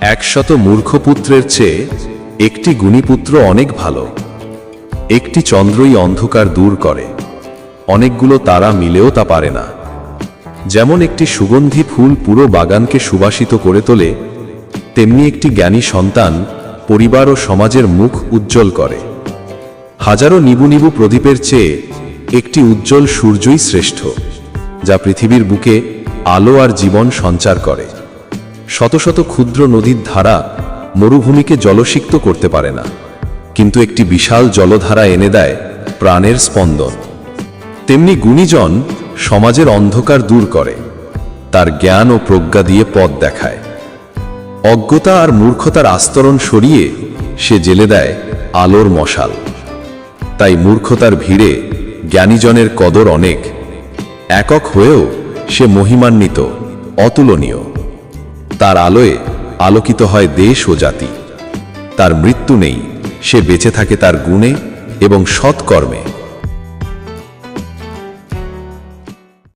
একশত মূর্খপুত্রের চেয়ে একটি গুণীপুত্র অনেক ভালো। একটি চন্দ্রই অন্ধকার দূর করে। অনেকগুলো তারা মিলেও তা পারে না। যেমন একটি সুগন্ধি ফুল পুরো বাগানকে সুবাসিত করে তোলে, তেমনি একটি জ্ঞানী সন্তান পরিবার ও সমাজের মুখ উজ্জ্বল করে। হাজারো নিবু নিবু প্রদীপের চেয়ে একটি উজ্জ্বল সূর্যই শ্রেষ্ঠ, যা পৃথিবীর বুকে আলো আর জীবন সঞ্চার করে। শত শত ক্ষুদ্র নদীর ধারা মরুভূমিকে জলসিক্ত করতে পারে না, কিন্তু একটি বিশাল জলধারা এনে দেয় প্রাণের স্পন্দন। তেমনি গুণীজন সমাজের অন্ধকার দূর করে, তার জ্ঞান ও প্রজ্ঞা দিয়ে পথ দেখায়। অজ্ঞতা আর মূর্খতার আস্তরণ সরিয়ে সে জেলে দেয় আলোর মশাল। তাই মূর্খতার ভিড়ে জ্ঞানীজনের কদর অনেক, একক হয়েও সে মহিমান্বিত, অতুলনীয়। তার আলোয় আলোকিত হয় দেশ ও জাতি। তার মৃত্যু নেই, সে বেঁচে থাকে তার গুণে এবং সৎকর্মে।